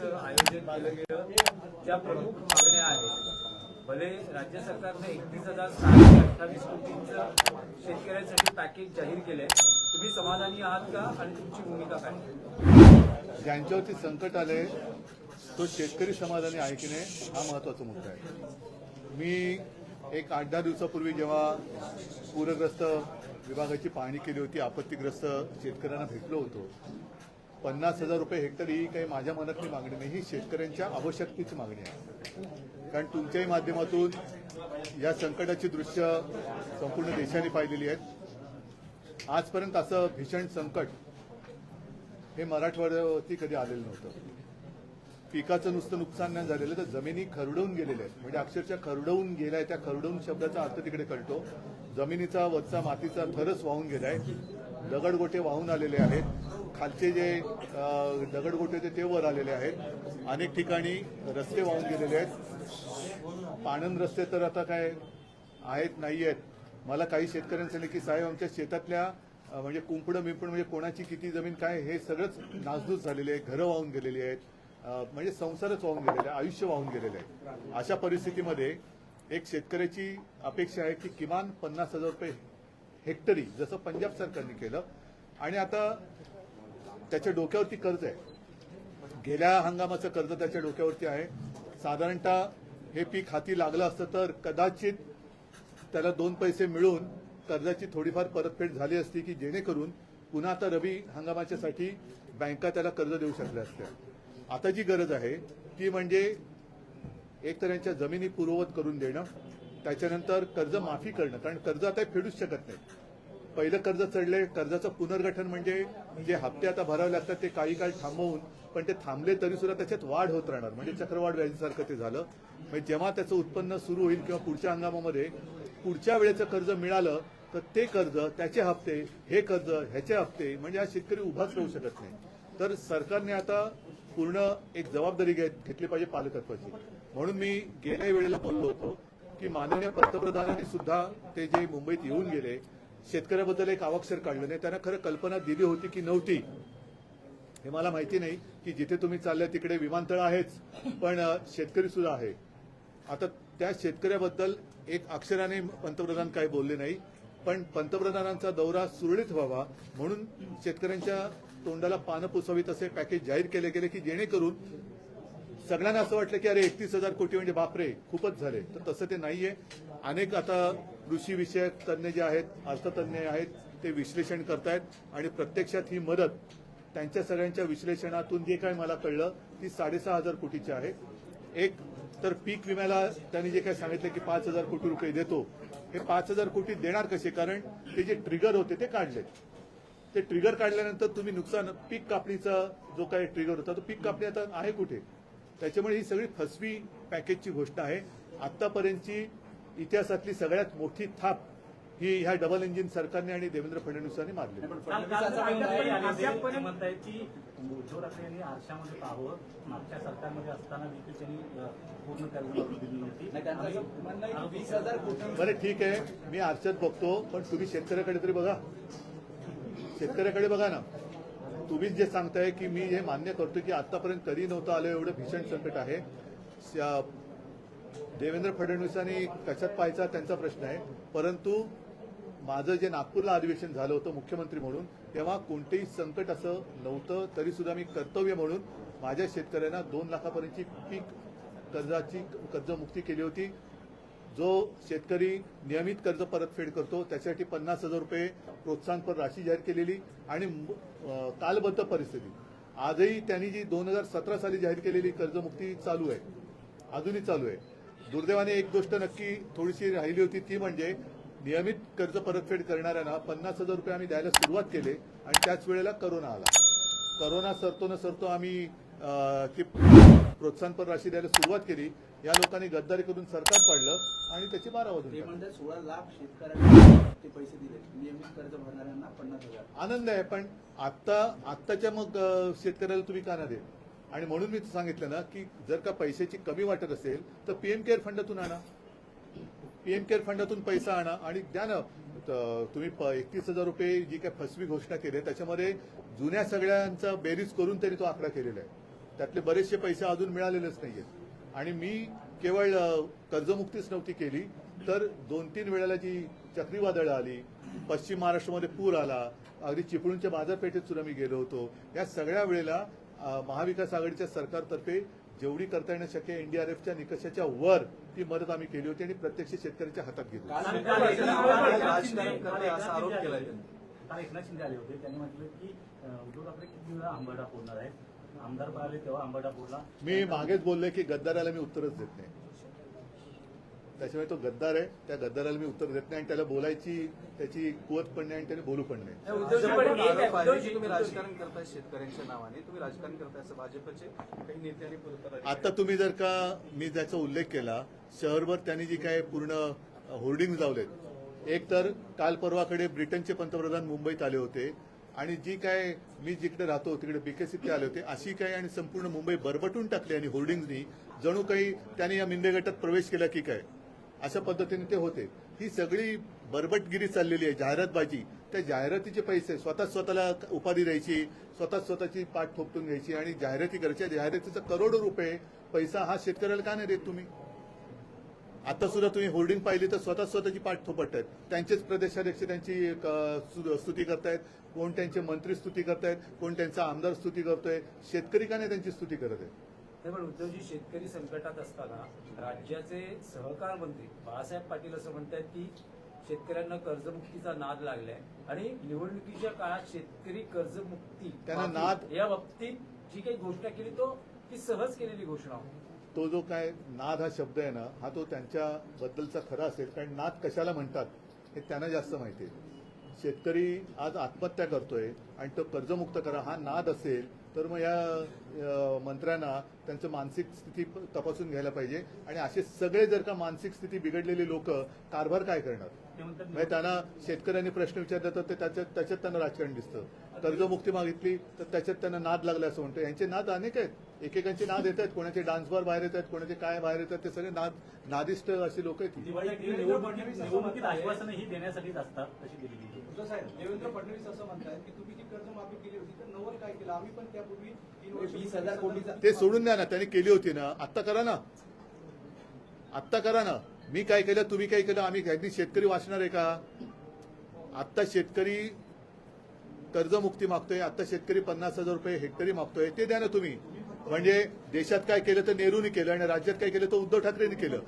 बैठकीचं आयोजन केलं गेलं त्या प्रमुख मागण्या आहेत. भले राज्य सरकारने एकतीस हजार सहाशे अठ्ठावीस कोटींचं शेतकऱ्यांसाठी पॅकेज जाहीर केलंय तुम्ही समाधानी आहात का आणि तुमची भूमिका काय? ज्यांच्यावरती संकट आले तो शेतकरी समाधानी आहे की नाही हा महत्त्वाचा मुद्दा आहे. मी एक आठ दहा दिवसापूर्वी जेव्हा पूरग्रस्त विभागाची पाहणी केली होती आपत्तीग्रस्त शेतकऱ्यांना भेटलो होतो पन्नास हजार रुपये हेक्टर ही काही माझ्या मनातली मागणी नाही. ही शेतकऱ्यांच्या आवश्यकतेची मागणी आहे. कारण तुमच्याही माध्यमातून या संकटाची दृश्य संपूर्ण देशाने पाहिलेली आहेत. आजपर्यंत असं भीषण संकट हे मराठवाड्यावरती कधी आलेलं नव्हतं. पिकाचं नुसतं नुकसान नाही झालेलं तर जमिनी खरडवून गेलेल्या आहेत. म्हणजे अक्षरशः खरडवून गेलाय त्या खरडवून शब्दाचा अर्थ तिकडे कळतो. जमिनीचा वरचा मातीचा थरच वाहून गेलाय. दगडगोटे वाहून आलेले आहेत. खालचे जे दगडगोटे होते ते वर आलेले आहेत. अनेक ठिकाणी रस्ते वाहून गेलेले आहेत. पाणंद रस्ते तर आता काय आहेत नाही आहेत. मला काही शेतकऱ्यांनी सांगितलं की साहेब आमच्या शेतातल्या म्हणजे कुंपडं बिंपड म्हणजे कोणाची किती जमीन काय हे सगळंच नासधूस झालेले आहे घरं वाहून गेलेली आहेत. म्हणजे संसारच वाहून गेलेले आहे आयुष्य वाहून गेलेले आहे अशा परिस्थितीमध्ये एक शेतकऱ्याची अपेक्षा आहे की किमान पन्नास हजार रुपये हेक्टरी जसं पंजाब सरकारने केलं. आणि आता त्याच्या डोक्यावरती कर्ज आहे. गेल्या हंगामाचं कर्ज त्याच्या डोक्यावरती आहे. साधारणतः हे पीक हाती लागलं असतं तर कदाचित त्याला दोन पैसे मिळून कर्जाची थोडीफार परतफेड झाली असती की जेणेकरून पुन्हा आता रबी हंगामाच्यासाठी बँका त्याला कर्ज देऊ शकल्या असत्या. आता जी गरज आहे ती म्हणजे एक तर यांच्या जमिनी पूर्ववत करून देणं त्याच्यानंतर कर्ज माफी करणं कारण कर्ज आता फेडूच शकत नाही पहिलं कर्ज चढले कर्जाचं पुनर्गठन म्हणजे जे हप्ते आता भरावे लागतात ते काही काळ थांबवून पण ते थांबले तरी सुद्धा त्याच्यात वाढ होत राहणार. म्हणजे चक्रवाढ व्याजीसारखं ते झालं. म्हणजे जेव्हा त्याचं उत्पन्न सुरू होईल किंवा पुढच्या हंगामामध्ये पुढच्या वेळेचं कर्ज मिळालं तर ते कर्ज त्याचे हप्ते हे कर्ज ह्याचे हप्ते म्हणजे हा शेतकरी उभाच राहू शकत नाही. तर सरकारने आता पूर्ण एक जबाबदारी घेत- घेतली पाहिजे पालकत्वाची. म्हणून मी गेल्या वेळेला बोललो होतो की माननीय पंतप्रधानांनी सुद्धा ते जे मुंबईत येऊन गेले शेतकऱ्याबद्दल एक आवाक्षर काढलं नाही. त्यांना खरं कल्पना दिली होती की नव्हती. हे मला माहिती नाही की जिथे तुम्ही चालले तिकडे विमानतळ आहेच पण शेतकरी सुद्धा आहे. आता त्या शेतकऱ्याबद्दल एक अक्षराने पंतप्रधान काही बोलले नाही पण पंतप्रधानांचा दौरा सुरळीत व्हावा म्हणून शेतकऱ्यांच्या तोंडाला पानं पुसावीत असे पॅकेज जाहीर केले गेले की जेणेकरून सगळ्यांना असं वाटलं की अरे एकतीस हजार कोटी म्हणजे बापरे खूपच झाले. तर तसं ते नाहीये. अनेक आता कृषी विषयक तज्ज्ञ जे आहेत अर्थतज्ञ आहेत ते विश्लेषण करतायत आणि प्रत्यक्षात ही मदत त्यांच्या सगळ्यांच्या विश्लेषणातून जे काही मला कळलं ती साडेसहा हजार कोटीची आहे. एक तर पीक विम्याला त्यांनी जे काही सांगितलं की पाच हजार कोटी रुपये देतो. हे पाच हजार कोटी देणार कसे? कारण ते जे ट्रिगर होते ते काढले. ते ट्रिगर काढल्यानंतर तुम्ही नुकसान पीक कापणीचा जो काही ट्रिगर होता तो पीक कापणी आता आहे कुठे? त्याच्यामुळे ही सगळी फसवी पॅकेजची गोष्ट आहे. आतापर्यंतची इतिहासातली सगळ्यात मोठी थाप ही ह्या डबल इंजिन सरकारने आणि देवेंद्र फडणवीसांनी मारली. उद्धव ठाकरे यांनी आरशामध्ये पाहावं. मागच्या सरकारमध्ये असताना पूर्ण कोटी बरं ठीक आहे. मी आरशात बघतो पण तुम्ही शेतकऱ्याकडे तरी बघा. शेतकऱ्याकडे बघा ना. तुम्हीच जे सांगताय की मी हे मान्य करतो की आतापर्यंत कधी नव्हतं आलं एवढं भीषण संकट आहे. देवेंद्र फडणवीसांनी कशात पाहायचा त्यांचा प्रश्न आहे. परंतु माझं जे नागपूरला अधिवेशन झालं होतं मुख्यमंत्री म्हणून तेव्हा कोणतेही संकट असं नव्हतं तरी सुद्धा मी कर्तव्य म्हणून माझ्या शेतकऱ्यांना दोन लाखापर्यंतची पीक कर्जाची कर्जमुक्ती केली होती. जो शेतकरी नियमित कर्ज परतफेड करतो त्यासाठी पन्नास हजार रुपये प्रोत्साहनपर राशी जाहीर केलेली आणि कालबद्ध परिस्थिती. आजही त्यांनी जी दोन हजार सतरा साली जाहीर केलेली कर्जमुक्ती चालू आहे अजूनही चालू आहे. दुर्दैवाने एक गोष्ट नक्की थोडीशी राहिली होती ती म्हणजे नियमित कर्ज परतफेड करणाऱ्यांना पन्नास हजार रुपये आम्ही द्यायला सुरुवात केली आणि त्याच वेळेला करोना आला. करोना सरतो न सरतो आम्ही प्रोत्साहनपर राशी द्यायला सुरुवात केली. या लोकांनी गद्दारी करून सरकार पाडलं आणि त्याची बारा वाजून ते टाकली. म्हणतात सोळा लाख शेतकऱ्यांना ते पैसे दिले. नियमित कर्ज भरणाऱ्यांना पन्नास हजार. आनंद आहे पण आता आत्ताच्या मग अं, शेतकऱ्याला तुम्ही का ना देत? आणि म्हणून मी सांगितलं ना की जर का पैशाची कमी वाटत असेल तर पीएम केअर फंडातून आणा. पीएम केअर फंडातून पैसा आणा आणि द्या ना. त- तुम्ही एकतीस हजार रुपये जी काय फसवी घोषणा केली आहे, त्याच्यामध्ये जुन्या सगळ्यांचा बेरीज करून त्यांनी तो आकडा केलेला आहे. त्यातले बरेचसे पैसे अजून मिळालेलेच नाहीयेत. आणि मी केवळ कर्जमुक्तीच नव्हती केली तर दोन तीन वेळेला जी चक्रीवादळं आली पश्चिम महाराष्ट्रामध्ये पूर आला अगदी चिपळूणच्या बाजारपेठेत सुद्धा मी गेलो होतो या सगळ्या वेळेला महाविकास आघाडीच्या सरकारतर्फे जेवढी करता येणं शक्य एनडीआरएफच्या निकषाच्या वर ती मदत आम्ही केली होती आणि प्रत्यक्ष शेतकऱ्याच्या हातात घेतली एकनाथ शिंदे- आले त्यांनी. होते. काल एकनाथ शिंदे आले होते त्यांनी म्हटलं की उद्धव ठाकरे किती वेळा आंबाडा फोडणार आहेत आमदार पळाले तेव्हा आंबाडा फोडला मी मागेच बोललोय की गद्दाराला मी उत्तरच देत नाही. त्याच्यामुळे तो गद्दार आहे त्या गद्दाराला मी उत्तर देत नाही आणि त्याला बोलायची त्याची कुवत पण नाही आणि त्याने बोलू पण नाही. तुम्ही राजकारण करताय शेतकऱ्यांच्या नावाने तुम्ही राजकारण करताय असं भाजपचे काही नेते आणि पुरस्कार आता तुम्ही जर का मी ज्याचा उल्लेख केला शहरभर त्यांनी जी काय पूर्ण होर्डिंग लावलेत. एक तर काल परवाकडे ब्रिटनचे पंतप्रधान मुंबईत आले होते. आणि जी काय मी जिकडे राहतो तिकडे बीकेसीत ते आले होते अशी काय आणि संपूर्ण मुंबई बरबटून टाकली आणि होर्डिंगनी जणू काही त्याने या मिंदे गटात प्रवेश केला की काय? अशा पद्धतीने ते होते. ही सगळी बरबटगिरी चाललेली आहे जाहिरातबाजी. त्या जाहिरातीचे पैसे स्वतः स्वतःला उपाधी द्यायची स्वतः स्वतःची पाठ थोपटून घ्यायची आणि जाहिराती करायची. जाहिरातीचा करोडो रुपये पैसा हा शेतकऱ्याला का नाही देत तुम्ही? आता सुद्धा तुम्ही होर्डिंग पाहिली तर स्वतः स्वतःची पाठ थोपटतायत त्यांचेच प्रदेशाध्यक्ष त्यांची स्तुती करतायत. कोण त्यांचे मंत्री स्तुती करतायत कोण त्यांचा आमदार स्तुती करतोय शेतकरी का नाही त्यांची स्तुती करत आहे पण उद्धवजी शेतकरी संकटात असताना राज्याचे सहकार मंत्री बाळासाहेब पाटील असं म्हणतात की शेतकऱ्यांना कर्जमुक्तीचा नाद लागलाय आणि निवडणुकीच्या काळात शेतकरी कर्जमुक्ती त्यांना नाद- या बाबतीत जी काही घोषणा केली तो ती सहज केलेली घोषणा होती. तो जो काय नाद हा शब्द आहे ना हा तो त्यांच्याबद्दलचा खरा असेल. कारण नाद कशाला म्हणतात हे त्यांना जास्त माहिती आहे. शेतकरी आज आत्महत्या करतोय आणि तो कर्जमुक्त करा हा नाद असेल तर मग या मंत्र्यांना त्यांचं मानसिक स्थिती तपासून घ्यायला पाहिजे. आणि असे सगळे जर का मानसिक स्थिती बिघडलेले लोक कारभार काय करणार? म्हणजे त्यांना शेतकऱ्यांनी प्रश्न विचारला तर ते त्याच्यात त्याच्यात त्यांना राजकारण दिसतं. कर्जमुक्ती मागितली तर त्याच्यात त्यांना नाद लागला असं म्हणतो यांचे नाद अनेक आहेत. एकेकांचे नाद येत आहेत कोणाचे डान्स बार बाहेर येत आहेत कोणाचे काय बाहेर येतात ते सगळे नाद नादिष्ट अशी लोक आहेत ही. निवडणुकीत आश्वासनं ही देण्यासाठीच असतात अशी साहेब? देवेंद्र फडणवीस असं म्हणतात की तुम्ही जी कर्जमाफी केली होती तर नवल काय केलं? आम्ही पण त्यापूर्वी वीस हजार कोटीचा ते सोडून द्या ना त्यांनी केली होती ना. आत्ता करा ना. आत्ता करा ना. मी काय केलं तुम्ही काय केलं आम्ही काय शेतकरी वाचणार आहे का? आत्ता शेतकरी कर्जमुक्ती मागतोय आता शेतकरी पन्नास हजार रुपये हेक्टरी मागतोय ते द्या ना तुम्ही. म्हणजे देशात काय केलं तर नेहरूनी केलं आणि राज्यात काय केलं तर उद्धव ठाकरेंनी केलं.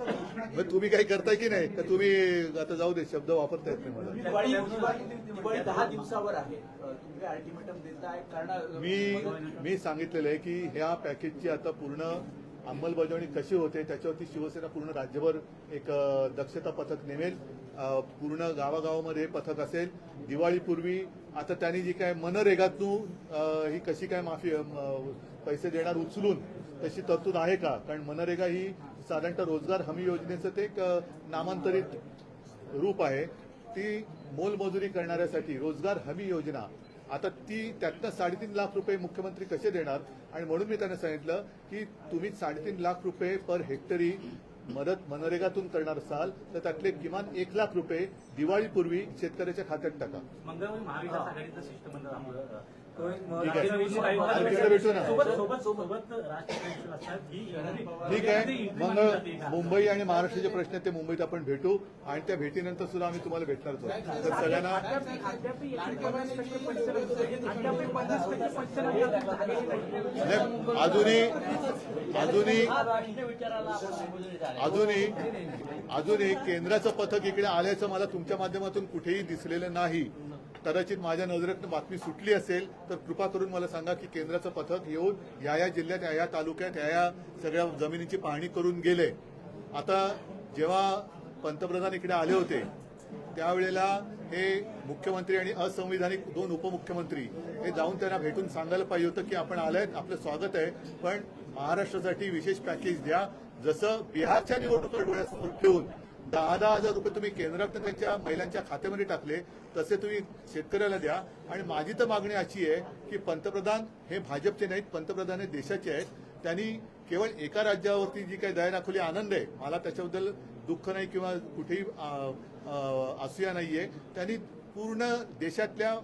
मग तुम्ही काही करताय की नाही? का तुम्ही आता जाऊ दे शब्द वापरता येत नाही मला. दहा दिवसावर आहे. मी मी सांगितलेलं आहे की ह्या पॅकेजची आता पूर्ण अंमलबजावणी कशी होते त्याच्यावरती शिवसेना पूर्ण राज्यभर एक दक्षता पथक नेमेल. पूर्ण गावागावामध्ये हे पथक असेल. दिवाळीपूर्वी आता त्यांनी जी काय मनरेगातून ही कशी काय माफी पैसे देणार उचलून तशी तरतूद आहे का? कारण मनरेगा ही साधारणतः रोजगार हमी योजनेचं ते एक नामांतरित रूप आहे. ती मोलमजुरी करणाऱ्यासाठी रोजगार हमी योजना आता ती त्यातनं साडेतीन लाख रुपये मुख्यमंत्री कसे देणार? आणि म्हणून मी त्यांना सांगितलं की तुम्ही साडेतीन लाख रुपये पर हेक्टरी मदत मनरेगातून करणार असाल तर त्यातले किमान एक लाख रुपये दिवाळीपूर्वी शेतकऱ्याच्या खात्यात टाका. मंगळवारी महाविकास आघाडीचं शिष्टमंडळ ठीक आहे. ही मग मुंबई आणि महाराष्ट्राचे प्रश्न आहेत ते मुंबईत आपण भेटू आणि त्या भेटीनंतर सुद्धा आम्ही तुम्हाला भेटणारच आहोत. तर सगळ्यांना नाही, अजूनही अजूनही अजूनही अजूनही केंद्राचं पथक इकडे आल्याचं मला तुमच्या माध्यमातून कुठेही दिसलेलं नाही. कदाचित माझ्या नजरेत बातमी सुटली असेल तर कृपा करून मला सांगा की केंद्राचं पथक येऊन या या जिल्ह्यात या या तालुक्यात या या सगळ्या जमिनीची पाहणी करून गेले. आता जेव्हा पंतप्रधान इकडे आले होते त्यावेळेला हे मुख्यमंत्री आणि असंविधानिक दोन उपमुख्यमंत्री हे जाऊन त्यांना भेटून सांगायला पाहिजे होतं की आपण आलंय आपलं स्वागत आहे पण महाराष्ट्रासाठी विशेष पॅकेज द्या. जसं बिहारच्या निवडणुका डोळ्यासमोर ठेवून दहा दहा हजार रुपये तुम्ही केंद्रातनं त्यांच्या महिलांच्या खात्यामध्ये टाकले तसे तुम्ही शेतकऱ्याला द्या. आणि माझी तर मागणी अशी आहे की पंतप्रधान हे भाजपचे नाहीत पंतप्रधान हे देशाचे आहेत. त्यांनी केवळ एका राज्यावरती जी काही दया दाखवली आनंद आहे. मला त्याच्याबद्दल दुःख नाही किंवा कुठेही असूया नाहीये. त्यांनी पूर्ण देशातल्या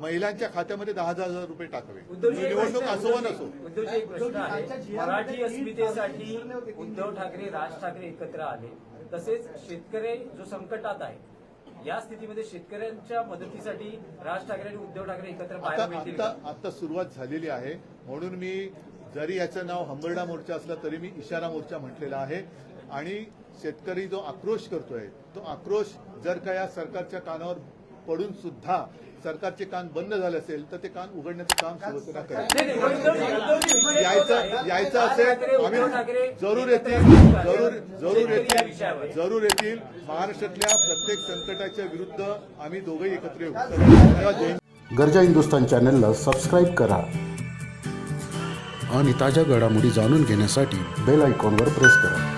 महिलांच्या खात्यामध्ये दहा दहा हजार रुपये टाकावे. एक निवडणूक असो वा नसो. उद्धवजी- उद्धवजी एक प्रश्न आहे. मराठी अस्मितेसाठी उद्धव ठाकरे राज ठाकरे एकत्र आले. तसेच शेतकरी जो संकटात आहे या स्थितीमध्ये शेतकऱ्यांच्या मदतीसाठी राज ठाकरे आणि उद्धव ठाकरे एकत्र आता? आता सुरुवात झालेली आहे म्हणून मी जरी याचं नाव हंबरडा मोर्चा असला तरी मी इशारा मोर्चा म्हटलेला आहे आणि शेतकरी जो आक्रोश करतोय तो आक्रोश जर का या सरकारच्या कानावर पडून सुद्धा सरकारचे कान बंद झाले असेल तर ते कान उघडण्याचं काम शिवसेना करेल यायचं असेल आम्ही जरूर येतील? जरूर जरूर. येतील जरूर येतील महाराष्ट्रातल्या प्रत्येक संकटाच्या विरुद्ध आम्ही दोघंही एकत्र येऊ. गरजा हिंदुस्तान चॅनलला सबस्क्राईब करा आणि ताज्या घडामोडी जाणून घेण्यासाठी बेल आयकॉनवर प्रेस करा